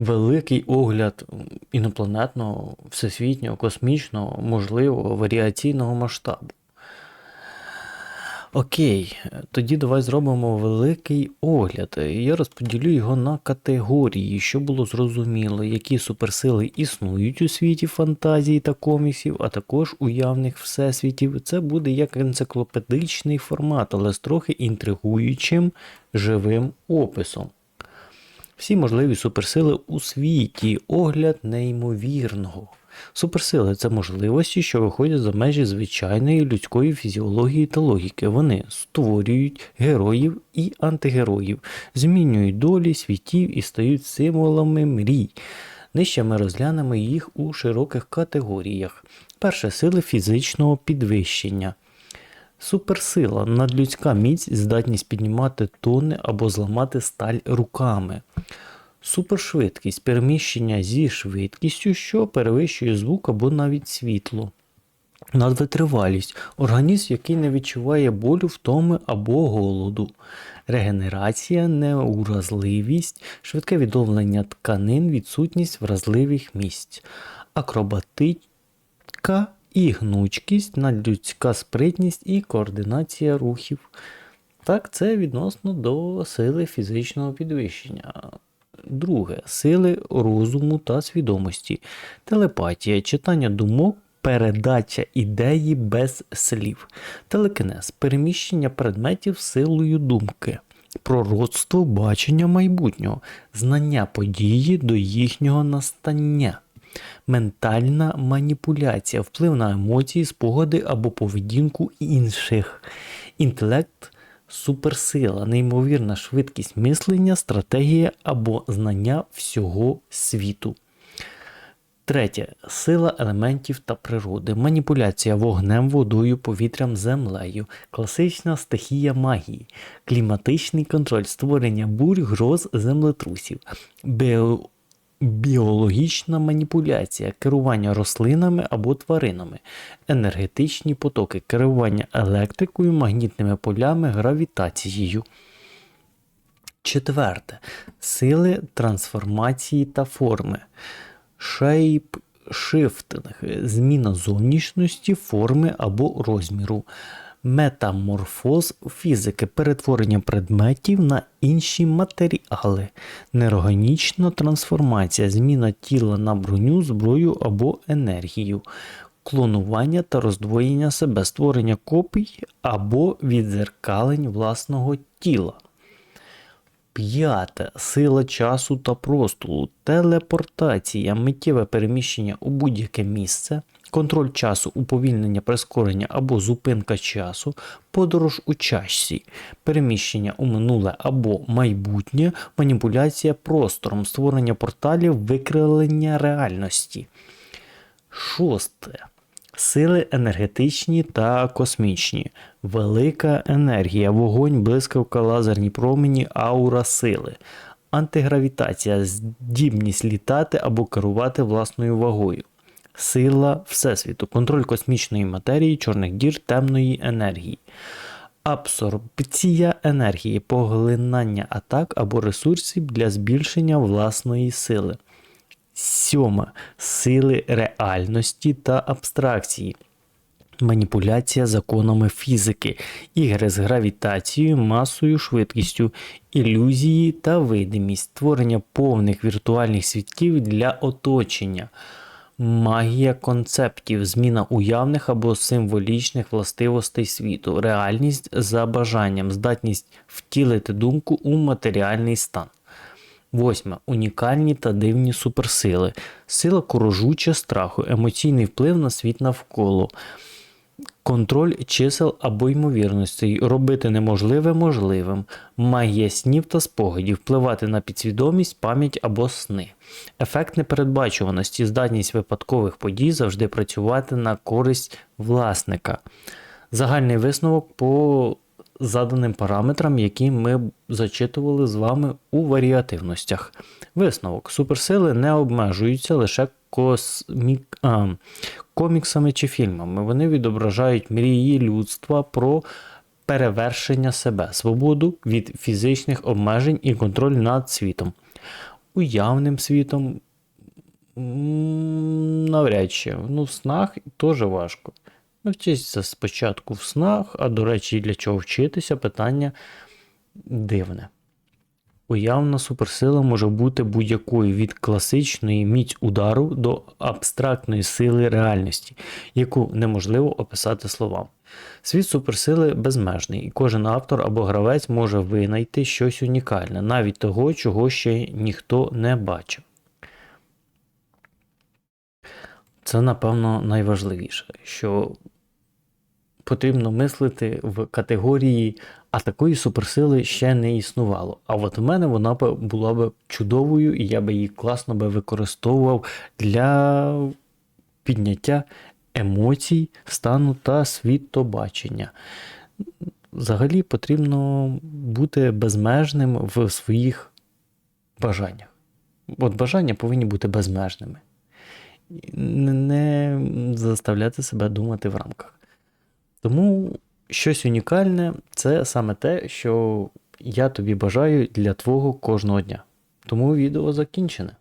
великий огляд інопланетного, всесвітнього, космічного, можливо, варіаційного масштабу. Окей, тоді давай зробимо великий огляд. Я розподілю його на категорії, щоб було зрозуміло, які суперсили існують у світі фантазії та коміксів, а також уявних всесвітів. Це буде як енциклопедичний формат, але з трохи інтригуючим живим описом. Всі можливі суперсили у світі, огляд неймовірного. Суперсили це можливості, що виходять за межі звичайної людської фізіології та логіки. Вони створюють героїв і антигероїв, змінюють долі світів і стають символами мрій. Нижче ми розглянемо їх у широких категоріях. Перше сили фізичного підвищення. Суперсила надлюдська міць, здатність піднімати тонни або зламати сталь руками. Супершвидкість переміщення зі швидкістю, що перевищує звук або навіть світло. Надвитривалість організм, який не відчуває болю, втоми або голоду. Регенерація, неуразливість, швидке відновлення тканин, відсутність вразливих місць. Акробатика і гнучкість, надлюдська спритність і координація рухів. Так, це відносно до сили фізичного підвищення. Друге сили розуму та свідомості, телепатія, читання думок, передача ідеї без слів, телекінез, переміщення предметів силою думки, пророцтво бачення майбутнього, знання події до їхнього настання. Ментальна маніпуляція, вплив на емоції, спогади або поведінку інших. Інтелект суперсила, неймовірна швидкість мислення, стратегія або знання всього світу. Третє сила елементів та природи, маніпуляція вогнем, водою, повітрям, землею, класична стихія магії, кліматичний контроль, створення бурь, гроз, землетрусів, біо... біологічна маніпуляція, керування рослинами або тваринами, енергетичні потоки, керування електрикою, магнітними полями, гравітацією. Четверте. Сили трансформації та форми. Шейпшифтинг зміна зовнішності, форми або розміру. Метаморфоз фізики перетворення предметів на інші матеріали. Неорганічна трансформація зміна тіла на броню, зброю або енергію. Клонування та роздвоєння себе, створення копій або відзеркалень власного тіла. П'яте сила часу та простору, телепортація, миттєве переміщення у будь-яке місце, контроль часу, уповільнення, прискорення або зупинка часу, подорож у часі, переміщення у минуле або майбутнє, маніпуляція простором, створення порталів, викривлення реальності. Шосте. Сили енергетичні та космічні, велика енергія, вогонь, блискавка, лазерні промені, аура сили, антигравітація, здібність літати або керувати власною вагою, сила Всесвіту, контроль космічної матерії, чорних дір, темної енергії, абсорбція енергії, поглинання атак або ресурсів для збільшення власної сили. Сьоме. Сили реальності та абстракції. Маніпуляція законами фізики, ігри з гравітацією, масою, швидкістю, ілюзії та видимість, створення повних віртуальних світів для оточення, магія концептів, зміна уявних або символічних властивостей світу, реальність за бажанням, здатність втілити думку у матеріальний стан. Восьме. Унікальні та дивні суперсили. Сила корожуча страху, емоційний вплив на світ навколо. Контроль чисел або ймовірностей, робити неможливе можливим, магія снів та спогадів, впливати на підсвідомість, пам'ять або сни, ефект непередбачуваності, здатність випадкових подій завжди працювати на користь власника. Загальний висновок по заданим параметрам, які ми зачитували з вами у варіативностях. Висновок. Суперсили не обмежуються лише космік... а, коміксами чи фільмами. Вони відображають мрії людства про перевершення себе, свободу від фізичних обмежень і контроль над світом. уявним світом навряд чи. Ну, в снах теж важко. Ну, спочатку в снах, а до речі, для чого вчитися, питання дивне. Уявна суперсила може бути будь-якою від класичної міць удару до абстрактної сили реальності, яку неможливо описати словам. Світ суперсили безмежний, і кожен автор або гравець може винайти щось унікальне, навіть того, чого ще ніхто не бачив. Це, напевно, найважливіше, що потрібно мислити в категорії, а такої суперсили ще не існувало. А от в мене вона б була б чудовою, і я би її класно би використовував для підняття емоцій, стану та світобачення. Взагалі потрібно бути безмежним в своїх бажаннях. От бажання повинні бути безмежними. Не- заставляти себе думати в рамках. Тому щось унікальне це саме те, що я тобі бажаю для твого кожного дня. Тому відео закінчене.